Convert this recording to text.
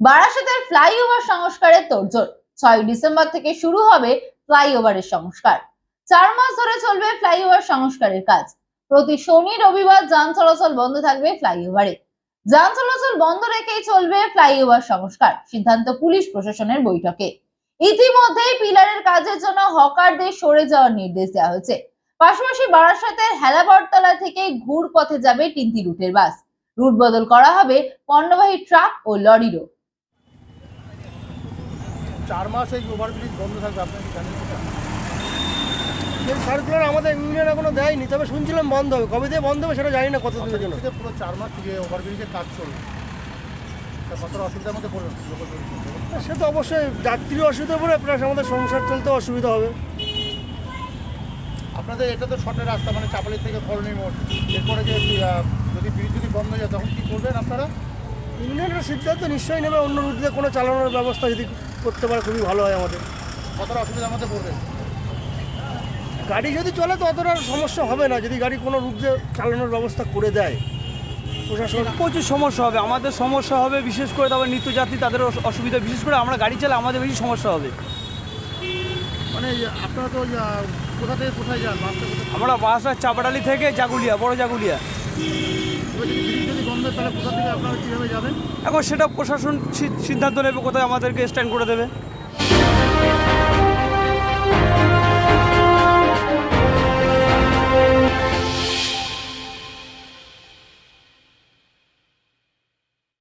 বারাসাতের ফ্লাইওভার সংস্কারের তোড়জোড়। ছয় ডিসেম্বর থেকে শুরু হবে ফ্লাইওভারের সংস্কার। চার মাস ধরে চলবে ফ্লাইওভার সংস্কারের কাজ। প্রতি শনি, রবিবার যান চলাচল বন্ধ থাকবে ফ্লাইওভারে। যান চলাচল বন্ধ রেখেই চলবে ফ্লাইওভার সংস্কার, সিদ্ধান্ত পুলিশ প্রশাসনের বৈঠকে। ইতিমধ্যেই পিলারের কাজের জন্য হকারদের সরে যাওয়ার নির্দেশ দেওয়া হয়েছে। পাশাপাশি বারাসাতের হেলাবরতলা থেকে ঘুর পথে যাবে তিনটি রুটের বাস। রুট বদল করা হবে পণ্যবাহী ট্রাক ও লরিরও। চার মাস এই ওভারব্রিজ বন্ধ থাকবে আপনি কি জানেন সার্কুলার আমাদের ইউনিয়ন এখনও দেয়নি তবে শুনছিলাম বন্ধ হবে। কবে দিয়ে বন্ধ হবে সেটা জানি না কত দিনের জন্য। পুরো চার মাস থেকে ওভারব্রিজের কাজ চলবে কতটা অসুবিধার মধ্যে পড়বেন? সে তো অবশ্যই যাত্রী অসুবিধা পড়ে প্লাস আমাদের সংসার চলতে অসুবিধা হবে। আপনাদের এটা তো শর্টের রাস্তা মানে চাপালি থেকে করণী মোড় এরপরে যে যদি ব্রিজ যদি বন্ধ হয়ে যায় তখন কী করবেন আপনারা? ইউনিয়নের সিদ্ধান্ত নিশ্চয়ই নেবে অন্য রুট দিয়ে কোনো চালানোর ব্যবস্থা যদি করতে পারে খুবই ভালো হয় আমাদের। কতটা অসুবিধার মধ্যে পড়বে? গাড়ি যদি চলে তো অতটা সমস্যা হবে না যদি গাড়ি কোনো রুট দিয়ে চালানোর ব্যবস্থা করে দেয়। প্রশাসন প্রচুর সমস্যা হবে। আমাদের সমস্যা হবে বিশেষ করে তারপর নিত্যযাত্রী তাদের অসুবিধা। বিশেষ করে আমরা গাড়ি চালাই আমাদের বেশি সমস্যা হবে। মানে আপনারা তো কোথা থেকে কোথায় যান? আমরা বাস আর চাপাডালি থেকে জাগুলিয়া বড় জাগুলিয়া। এখন সেটা প্রশাসন সিদ্ধান্ত নেবে কোথায় আমাদেরকে স্ট্যান্ড করে দেবে।